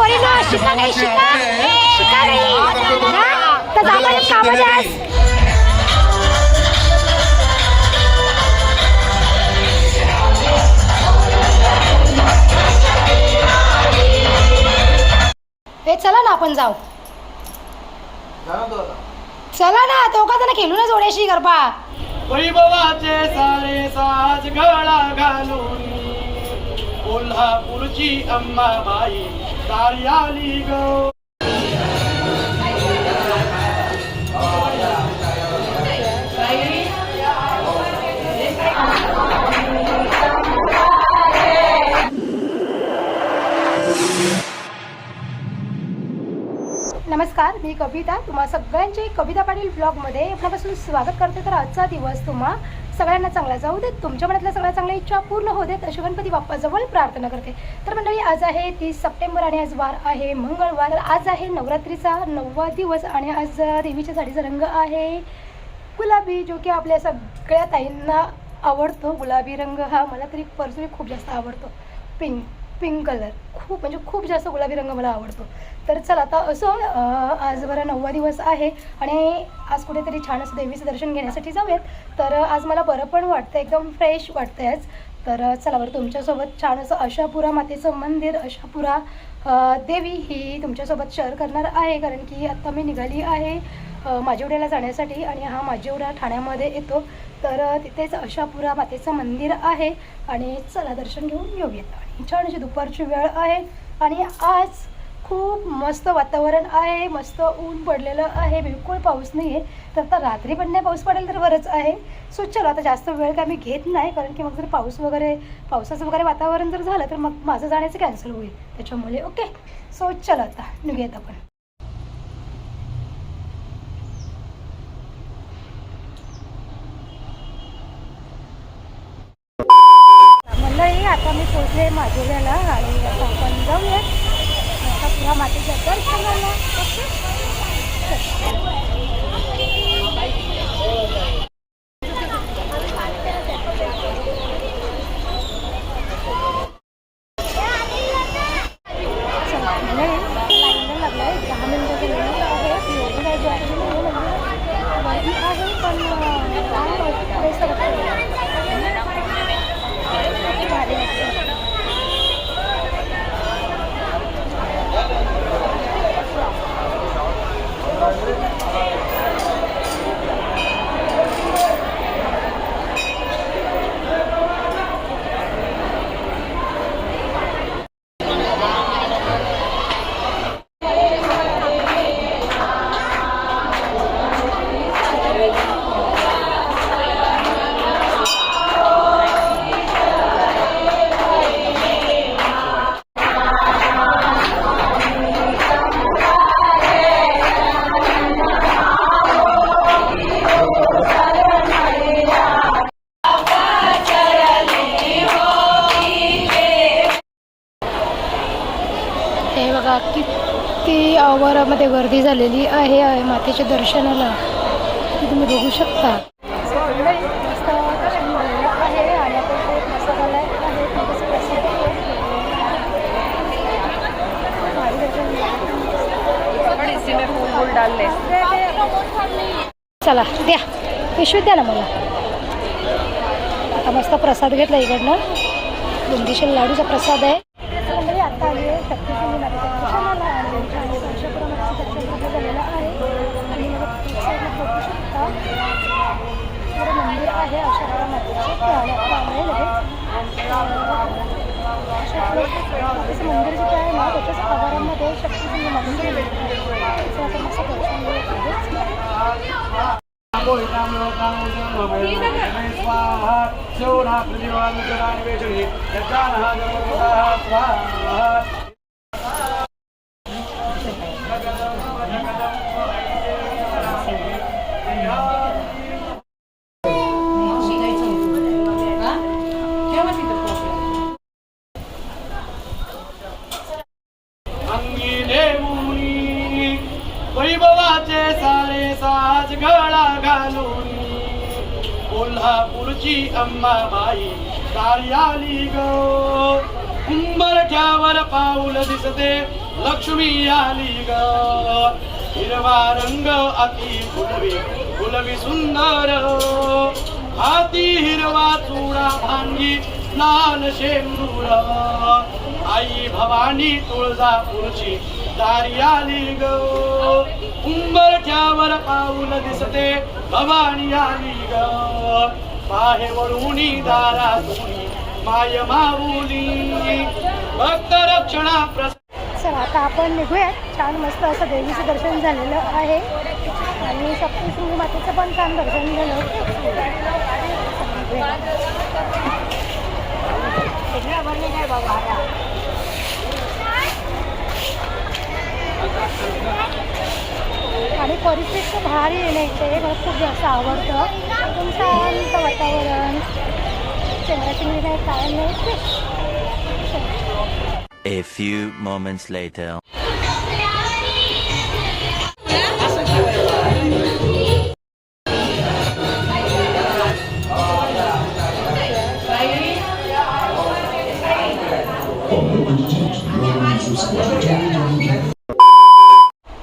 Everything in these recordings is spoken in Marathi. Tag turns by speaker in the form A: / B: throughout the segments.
A: पोरीनो शिका नाही शिका. शिका नाही. हा? तर हे चला ना आपण जाऊ. चला ना तो का जण खेळू ना जोड्याशी गरबा.
B: वैभवाचे सारे साज गळा घालून. कोल्हापूरची अंबाबाई कार्याली गो
A: नमस्कार मी कविता. तुम्हा सगळ्यांचे कविता पाटील ब्लॉगमध्ये आपल्यापासून स्वागत करते. तर आजचा दिवस तुम्हा सगळ्यांना चांगला जाऊ देत तुमच्या मनातल्या सगळ्या चांगल्या इच्छा पूर्ण होऊ देत अशी गणपती बाप्पाजवळ प्रार्थना करते. तर मंडळी आज आहे तीस सप्टेंबर आणि आज वार आहे मंगळवार. आज आहे नवरात्रीचा नववा दिवस आणि आज देवीच्या साडीचा रंग आहे. गुलाबी जो की आपल्या सगळ्या ताईंना आवडतो. गुलाबी रंग हा मला तरी पर्सनली खूप जास्त आवडतो. Pink pink colour. खूप म्हणजे खूप जास्त गुलाबी रंग मला आवडतो. तर चला आता असं आज बरं नववा दिवस आहे आणि आज कुठेतरी छान असं देवीचं दर्शन घेण्यासाठी जाऊयात. तर आज मला बरं पण वाटतं एकदम फ्रेश वाटतं आज. तर चला बरं तुमच्यासोबत छान असं आशापुरा मातेचं मंदिर आशापुरा देवी ही तुमच्यासोबत शेअर करणार आहे. कारण की आत्ता मी निघाली आहे माजेवड्याला जाण्यासाठी आणि हा माजिवडा ठाण्यामध्ये येतो. तर तिथेच आशापुरा मातेचं मंदिर आहे. आणि चला दर्शन घेऊन येऊयात. आणि छान अशी दुपारची वेळ आहे. आणि आज खूप मस्त वातावरण आहे. मस्त ऊन पडलेलं आहे. बिलकुल पाऊस नाही आहे तर आता रात्री पण नाही पाऊस पडेल तर बरंच आहे. सो चलो आता जास्त वेळ काय मी घेत नाही. कारण की मग जर पाऊस वगैरे पावसाचं वगैरे वातावरण जर झालं तर मग माझं जाण्याचं कॅन्सल होईल. त्याच्यामुळे ओके सो चला आता निघूयात आपण मंडळी आता मी पोचले आणि आता आपण जाऊयात आता पुरा मातेच्या दर्शनाला. ओके किती आवारामध्ये गर्दी झालेली आहे आहे मातेच्या दर्शनाला. तुम्ही बघू शकता. चला द्या. पिशवीत द्या ना मला. आता मस्त प्रसाद घेतला इकडनं. बुंदीशील लाडूचा प्रसाद आहे आता आली आहे शक्तीपीठ नदीच्या दर्शनाला आणि छान वर्षापुरामध्ये दर्शन पूर्ण झालेलं आहे आणि मला तिथे साईडला बघू शकता इकडे मंदिर आहे अशा मातेचे आणि आता आलं लगेच मातेचं मंदिर आहे ना त्याच्याच आवारामध्ये मंदिर
B: वैभवाचे सारे साज गळा घालून कोल्हापूरची अंबाबाई कार्याली ग उंबरठ्यावर पाऊल दिसते लक्ष्मी आली ग हिरवा रंग अति फुलवी फुलवी सुंदर हाती हिरवा चुडा भांगी स्नान शेंदूर. आई भवानी तुळजापूरची दारी आली ग. उंबरठ्यावर पाऊल दिसते भवानी आली ग. पाहे वळूनी दारा माय माऊली. भक्त रक्षणा प्रस
A: चला आता आपण निघूया छान मस्त असं देवीचं दर्शन झालेलं आहे. आणि सप्तशृंगी मातेचं पण छान दर्शन झालं. आणि परिस्थिती खूप भारी आहे इथे. मला खूप जास्त आवडतं. एकदम शांत वातावरण. चंद्राचिंगरी नाही काय नाही.
C: A few moments later.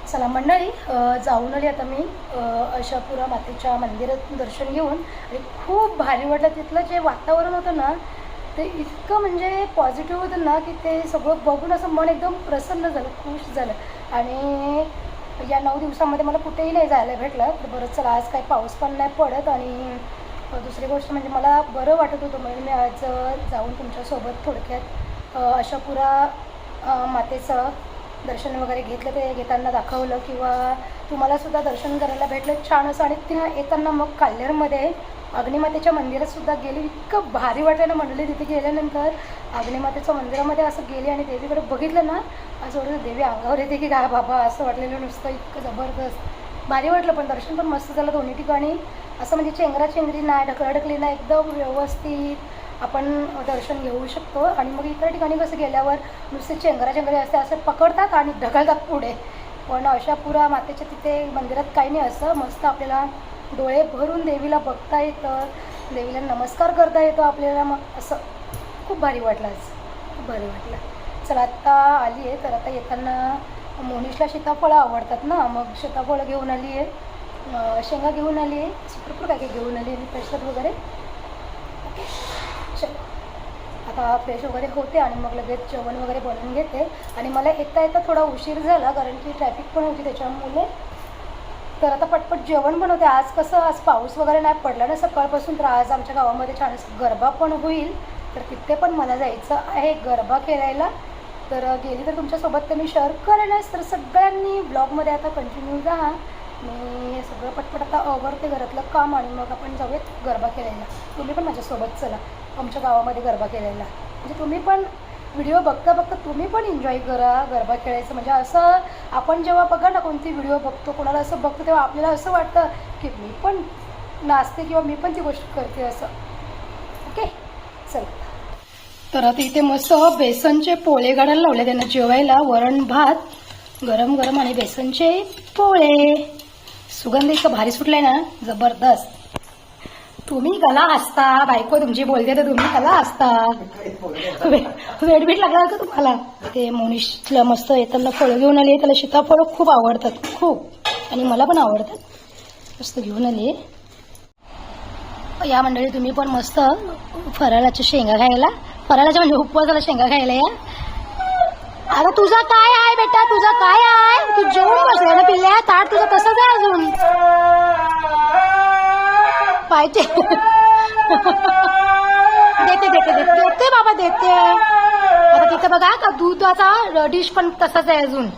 A: चला मंडळी जाऊन आली आता मी अशापुरा आशापुरा मातेच्या मंदिरात दर्शन घेऊन. आणि खूप भारी वाटलं तिथलं जे वातावरण होतं ना ते इतकं म्हणजे पॉझिटिव्ह होतं ना की ते सगळं बघून असं मन एकदम प्रसन्न झालं खुश झालं. आणि या नऊ दिवसामध्ये मला कुठेही नाही जायला भेटलं. तर बरं चला आज काही पाऊस पण नाही पडत. आणि दुसरी गोष्ट म्हणजे मला बरं वाटत होतं म्हणजे मी आज जाऊन तुमच्यासोबत थोडक्यात अशापुरा आशापुरा मातेचं दर्शन वगैरे घेतलं ते घेताना दाखवलं किंवा तुम्हालासुद्धा दर्शन करायला भेटलं छान असं. आणि तिथं येताना मग काल्हेरमध्ये अग्निमातेच्या मंदिरातसुद्धा गेली. इतकं भारी वाटलं ना मंडळी तिथे गेल्यानंतर अग्निमातेच्या मंदिरामध्ये असं गेली आणि देवीकडे बघितलं ना असं वाटलं देवी अंगावर येते की काय बाबा असं वाटलेलं नुसतं इतकं जबरदस्त. भारी वाटलं पण दर्शन पण मस्त झालं दोन्ही ठिकाणी. असं म्हणजे चेंगराचेंगरी नाही ढकलाढकली नाही एकदम व्यवस्थित. आपण दर्शन घेऊ शकतो. आणि मग इतर ठिकाणी कसं गेल्यावर नुसते चेंगराचेंगरी असते असं पकडतात आणि ढकलतात पुढे. पण अशापुरा मातेच्या तिथे मंदिरात काही नाही असं. मस्त आपल्याला डोळे भरून देवीला बघता येतं. देवीला नमस्कार करता येतो आपल्याला मग असं. खूप भारी वाटलं आज. खूप भारी वाटलं. चला आत्ता आली आहे. तर आता येताना मोनिशला सीताफळं आवडतात ना. मग सीताफळं घेऊन आली आहे. शेंगा घेऊन आली आहे. भरपूर काय काय घेऊन आली आहे? प्रसाद वगैरे. ओके. फ्रेश वगैरे होते आणि मग लगेच जेवण वगैरे बनवून घेते. आणि मला येता येता थोडा उशीर झाला कारण की ट्रॅफिक पण होती त्याच्यामुळे. तर आता पटपट जेवण बनवते. आज कसं आज पाऊस वगैरे नाही पडला ना सकाळपासून तर आज आमच्या गावामध्ये छान गरबा पण होईल. तर तिथे पण मला जायचं आहे गरबा खेळायला. तर गेली तर तुमच्यासोबत तर मी शेअर करेनच. तर सगळ्यांनी ब्लॉगमध्ये आता कंटिन्यू राहा. मी सगळं पटपट आता आवरते घरातलं काम आणि मग आपण जाऊयात गरबा खेळायला. तुम्ही पण माझ्यासोबत चला. आमच्या गावामध्ये गरबा खेळायला म्हणजे तुम्ही पण व्हिडिओ बघता बघता तुम्ही पण एन्जॉय करा गरबा खेळायचं. म्हणजे असं आपण जेव्हा बघा ना कोणती व्हिडिओ बघतो कोणाला असं बघतो तेव्हा आपल्याला असं वाटतं की मी पण नाचते किंवा मी पण ती गोष्ट करते असं. ओके? चल. तर आता इथे मस्त बेसनचे पोळे गाडायला लावले त्यांना जेवायला. वरण भात गरम गरम आणि बेसनचे पोळे. सुगंध इतकं भारी सुटलाय ना जबरदस्त. तुम्ही कला हसता बायको तुमची बोलते तर तुम्ही कला हसता. वेडबीट लागला का तुम्हाला? ते मोनिशला मस्त येताना फळं घेऊन आली त्याला सीताफळं खूप आवडतात खूप. आणि मला पण आवडतात. मस्त घेऊन आली. या मंडळी तुम्ही पण मस्त फराळाच्या शेंगा खायला फराळाच्या म्हणजे उपवासाला शेंगा खायला या. अरे तुझा काय आहे बेटा? तुझा काय आहे? तू जेवण बसला ना पिल्ल्या? ताट तुझं तसंच आहे अजून? पाहिजे. देते देते देते. देते बाबा देते. आता तिथं बघा का दुधाचा डिश पण तसाच आहे अजून.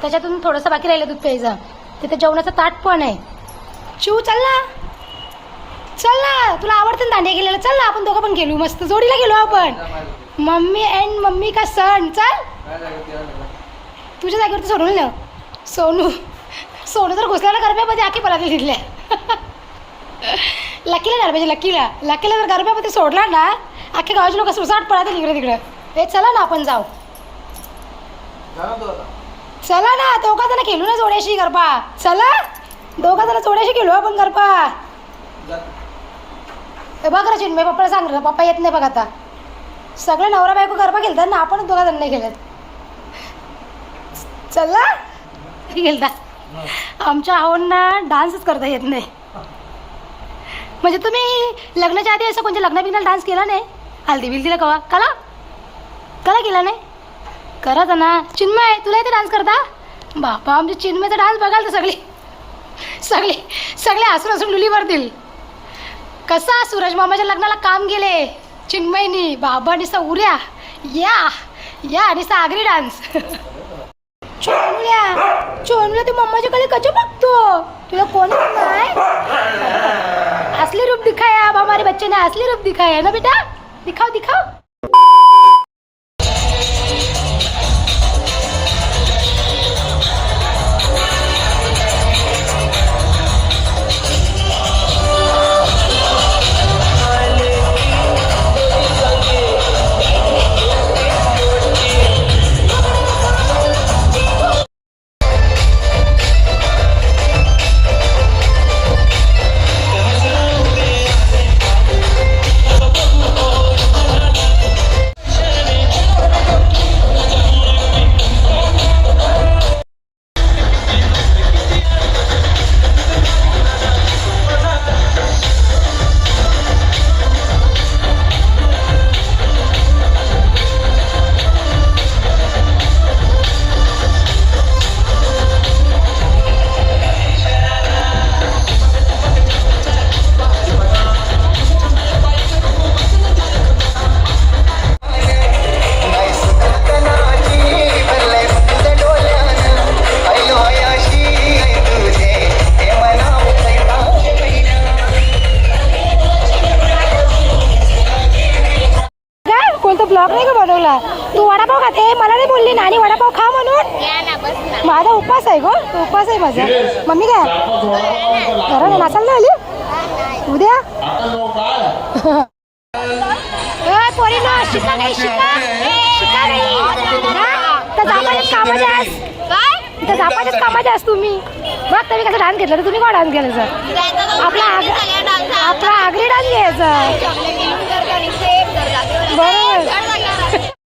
A: त्याच्यातून थोडंसं बाकी राहिलं दूध प्यायचं. तिथे जेवणाचं ताट पण आहे. चिव चल ना. चल ना. तुला आवडतं ना गेलेलं? चल ना आपण दोघं पण गेलो. मस्त जोडीला गेलो आपण. मम्मी अँड मम्मी का सण चल. तुझ्या जागेवरती सोडून ना. सोनू. सोनू तर घुसला ना गरब्यामध्ये आखी पला तिथल्या. लकीला झालं पाहिजे लकीला. लकीला जर गरब्यामध्ये सोडला ना अख्ख्या गावाचे लोक सुसाट पळातील इकडे तिकडे. हे चला ना आपण जाऊ. चला ना दोघा जण खेळू ना जोड्याशी गरबा. चला. दोघा जण जोड्याशी खेळू आपण गरबा. हे बघ रे चिन्मय पप्पाला सांग रे पप्पा येत नाही बघ आता. सगळे नवरा बायको गरबा खेळतात ना आपण दोघा जण नाही खेळत. चला. गेलता आमच्या आहोंना डान्सच करता येत नाही. म्हणजे तुम्ही लग्नाच्या आधी असं कोणत्या लग्न बिग्नाला डान्स केला नाही? हल्दी बिल्दीला कवा? कला? कला केला नाही? करा ना चिन्मय तुला येते डान्स करता? बापा आमच्या चिन्मयचा डान्स बघाल तर सगळी. सगळे सगळे हसून हसून लुली भरतील. कसा सूरज मामाच्या लग्नाला काम गेले चिन्मयनी बाबा निसा उऱ्या. या या निसा आगरी डान्स चोनल्या चोनल्या तू मम्माच्या कडे बघतो? तुला कोण नाही असली रूप दिखाया अब हमारे बच्चे ने असली रूप दिखाया है ना बेटा? दिखाओ दिखाओ। उपवास आहे माझा. मम्मी काय? घरा नाचायला नाही आली? उद्या? ए, पोरीनो, शिका नाही शिका. शिका. नाही हा? तर जापानीच कामाचे तर तुम्ही. बघ तुम्ही कसं डान्स घेतलं तर तुम्ही कोण डान्स घ्यायचा आपला आग- आपला आगरी डान्स घ्यायचा. बरोबर.